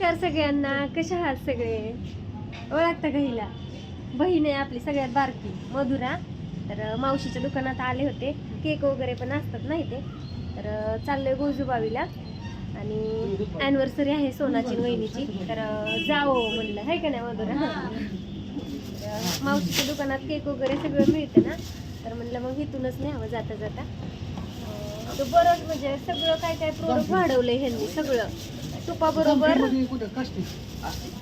नमस्कार सगळ्यांना. कशा आहात सगळे? ओळखता का हिला? बहीण आहे आपली सगळ्यात बारकी. मधुरा. तर मावशीच्या दुकानात आले होते. केक वगैरे पण असतात ना इथे. तर अं, चाललोय गोजूबावीला. आणि ॲनिव्हर्सरी आहे सोनाची वहिनीची. तर जावं म्हणलं. आहे का नाही मधुरा? तर, मावशीच्या दुकानात केक वगैरे सगळं मिळतं ना? तर म्हणलं मग इथूनच न्यावं जाता जाता तर बरंच म्हणजे सगळं काय काय प्रोडक्ट वाढवलंय ह्यांनी सगळं. तुपाबरोबर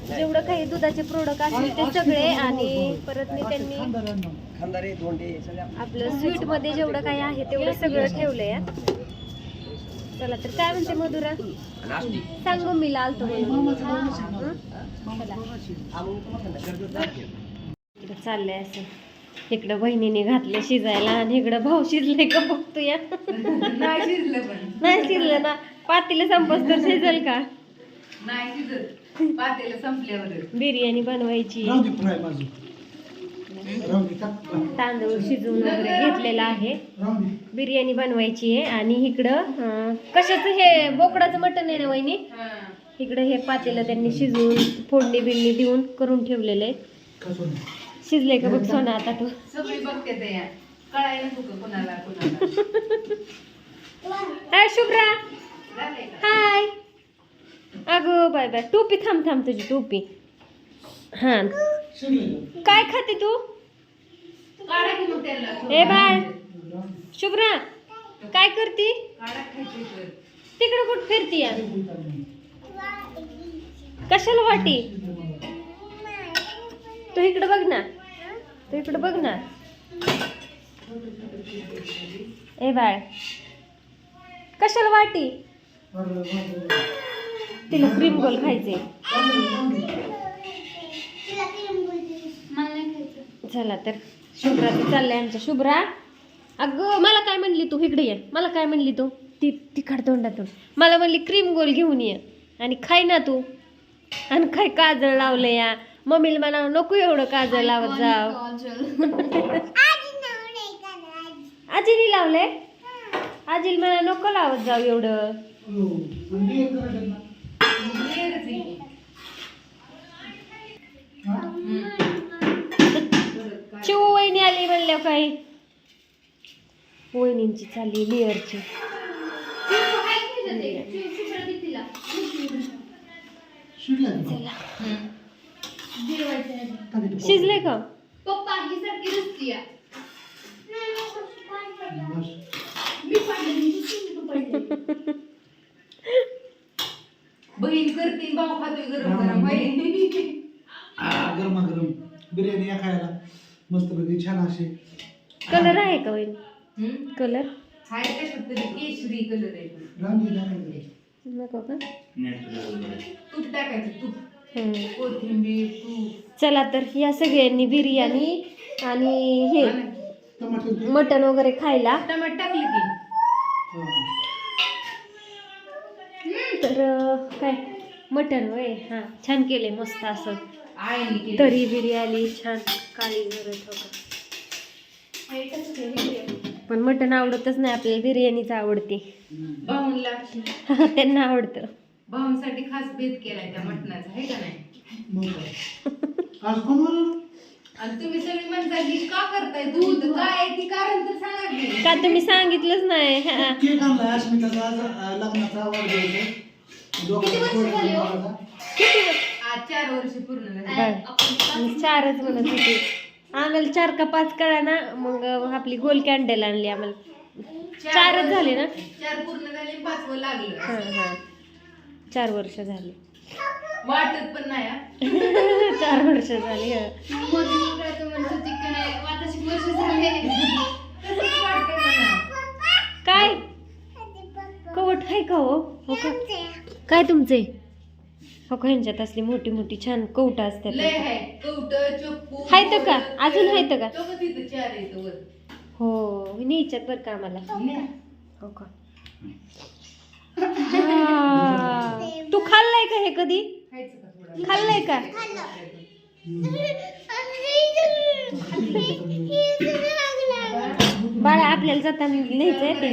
जेवढं काही दुधाचे प्रोडक्ट असतील ते सगळे आणि परत मी त्यांनी धोंडे आपलं. स्वीटमध्ये जेवढं काही आहे तेवढं सगळं ठेवलंय. चला तर काय म्हणते मधुरा? नाश्ती. सांग मम्मीला आलतो म्हणून हं? इकडं चाललंय असं. इकडं बहिणीने घातले शिजायला आणि इकडं भाऊ शिजले का बघतो या नाही शिजलं पण. नाही शिजलं ना. पातीला संपस तर शिजेल का? नाही शिजत पातेलं संपल्यावर. बिर्याणी बनवायची. तांदूळ शिजवून वगैरे घेतलेला आहे. बिर्याणी बनवायची आहे आणि इकडं अं, कशाचं हे बोकडाचं मटण आहे ना वहिनी? इकडं हे पातेलं त्यांनी शिजवून फोडणी बिडणी देऊन करून ठेवलेलं आहे. शिजले का बघ सोना आता तू? सगळी बघते कळायला नको कोणाला कोणाला? हाय शुभ्रा. झालंय का? हाय. अगं बाय बाय. टोपी थांब थांब तुझी टोपी. हा. काय खाते तू? ए बाळ. शुभ्रा काय करती? तिकडे कुठं फिरती या? कशाला वाटी? तू इकडे बघ ना. तू इकडे बघ ना. ए बाळ. कशाला वाटी? तिला क्रीम गोल खायचे. चला तर शुभ्रा ती चाललंय आमच्या शुभ्रा अगं मला काय म्हणली तू? इकडे ये. मला काय म्हणली तू? ती तिखट तोंडातून. मला म्हणली क्रीम गोल घेऊन ये. आणि खाय ना तू. आणि काय काजळ लावलं या. मम्मीला मला नको एवढं काजळ लावत जाव. आजीने लावले आजीला मला नको लावत जाऊ एवढं क्लिअरच आहे की. चिव वहिनी आली म्हणल्या काय? वहिनींची चालली लेअरची. चला. हम्म. शिजले का? पप्पा ही सारखी रस्ती आहे. मी पाहिजे बहीण करते भाऊ खातोय गरम गरम बिर्याणी या खायला. मस्तपैकी छान असे. कलर आहे का वहिनी? हम्म. कलर हाय कशात तरी केशरी कलर आहे तो. रामजी दाखवायचे. नको का? तूप टाकायचं तूप. हम्म. कोथिंबीर तूप. चला तर या सगळ्यांनी बिर्याणी आणि हे टमाटर ते- मटन वगैरे खायला. टमाट टाकलं की. हा. तर अं, काय? मटन वय हां छान केले मस्त असं. तरी बिर्याणी छान काळी भरत होतं. पण मटन आवडतच नाही आपल्याला बिर्याणीच आवडते. त्यांना आवडतं. भाऊंसाठी खास भेद केलाय त्या मटणाचा आहे का नाही? तुम्ही सगळी म्हणता की का करताय दूध? काय आहे ती कारण तर सांगा की. का तुम्ही सांगितलंच नाही? हा. केक आणलाय अस्मिताचा आज, अं, लग्नाचा वाढदिवस. किती व- आज चार वर्ष पूर्ण झाली. बरं. मी चारच म्हणत होते. आम्हाला चार का पाच कळा ना मग आपली गोल कॅन्डल आणली आम्हाला. चारच झाले ना? चार पूर्ण झाले पाचवं लागलं. हां हां. चार वर्ष झाली. वाटत पण नाही हा. चार वर्ष झाली हं. तसंच मला. काय? कवट आहे का हो? हो का? काय तुमचे? हो ह्यांच्यात असली मोठी मोठी छान कवट असतात. लय आहे कवट चप्पू हायत का? अजून हायत का? तो का तिथं चार आहेत वर. हो न्यायच्यात बरं का आम्हाला? न्या. हो का? हा. तू खाल्लंय का हे कधी? खायचं का थोडं? खाल्लंय का? बाळा आपल्याला जाताना लिहायचंय ते.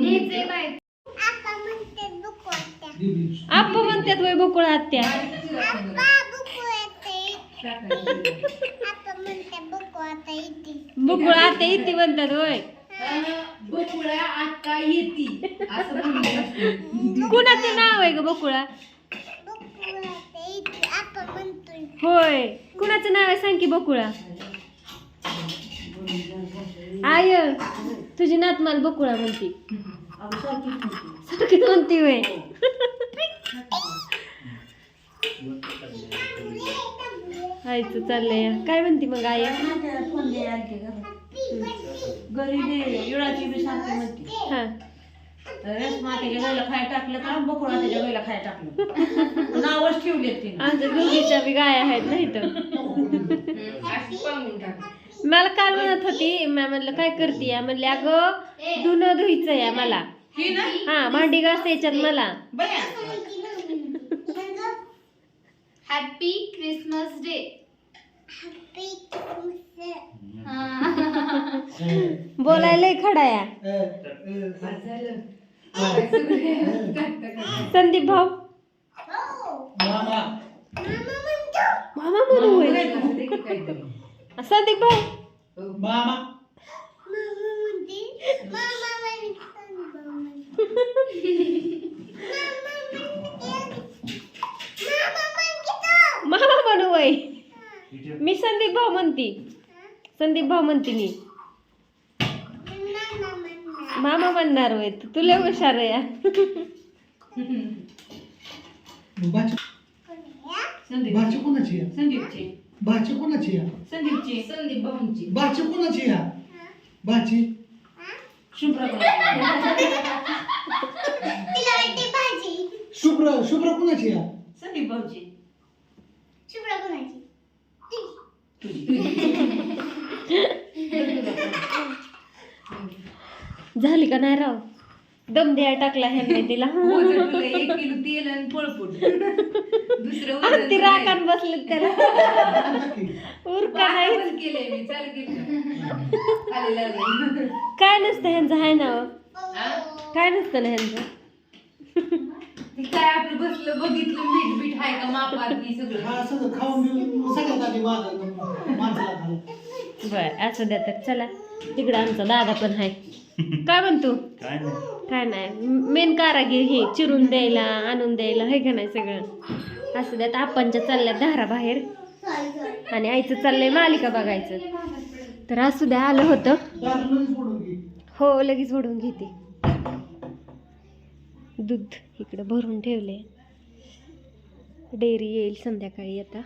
न्यायचंय आता म्हणते दुखवत्या दीदी आप्पा म्हणतात वय बकुळा आत्या. बकुळा आत्या इथे म्हणतात होय. येती. असतं. कुणाचं नाव आहे ग बकुळा? होय. कुणाचं नाव आहे सांग की बकुळा? आय तुझी नात मला बकुळा म्हणती. सारखी म्हणती. वय आईचं चाललंय. काय म्हणती मग आई? घरी दे युळाची बी सारखी म्हणते. हा. रेशमा त्याच्या गायला खाय टाकलं का बकोळा त्याच्या गायला खाय टाकलं. नावच ठेवले तिने. आमच्या दोघीच्या बी गाय आहेत ना इथं. मला काल म्हणत होती मी म्हणलं काय करते या? म्हणले अगं धुणं धुईचं या मला. ही ना? हा भांडी घासायच्यात मला. हॅपी क्रिसमस डे बोलायला खडा या झालं काय सगळे टाक, टाक, टाक. संदीप भाऊ मामा मामा म्हणू. संदीप भाऊ मामा वय मी संदीप भाऊ म्हणती. संदीप भाऊ म्हणते मी. मामा म्हणणार वय तुला हुशार आहे या. भाची संदीप. भाची कोणाची आहे संदीपची. भाची कोणाची आहे संदीपची. संदीप भाऊंची. भाची कोणाची आहे भाची. शुभ्र शुभ्र शुभ्र कोणाची आहे संदीप भाऊची. झाली का नाही राव? दम द्या टाकला ह्यांनी तिला. वजन एक किलो तेल आणि पळपूट दुसरं ती राखान बसले त्याला. उरका नाही. केलंय मी चालू केलं काय नसतं ह्यांचं आहे ना? काय नसतं ना ह्यांचं? काय आपलं बसलं बघितलं मीठ बीठ आहे का मापात मी सगळं. हा सगळं खाऊन बिऊन सगळ्यात आधी माझं माणसाला खाल्लं बर असं द्या तर चला. तिकडं आमचा दादा पण आहे. काय म्हणतो? काय नाही. काय नाही. मेन कारागीर हे चिरून द्यायला आणून द्यायला हे का नाही सगळं? असं द्यात आपणच्या चालल्यात धारा बाहेर आणि आईचं चाललंय मालिका बघायचं. तर असू द्या आलं होतं. दारू लगेच फोडून घे. हो लगेच ओढून घेते. दूध इकडं भरून ठेवले डेअरी येईल संध्याकाळी आता.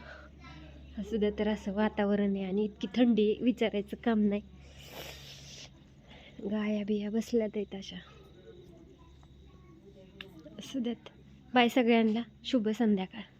असू तर असं वातावरण आहे आणि इतकी थंडी विचारायचं काम नाही. गाया बिया बसल्यात आहेत अशा. असू बाय सगळ्यांना. शुभ संध्याकाळ.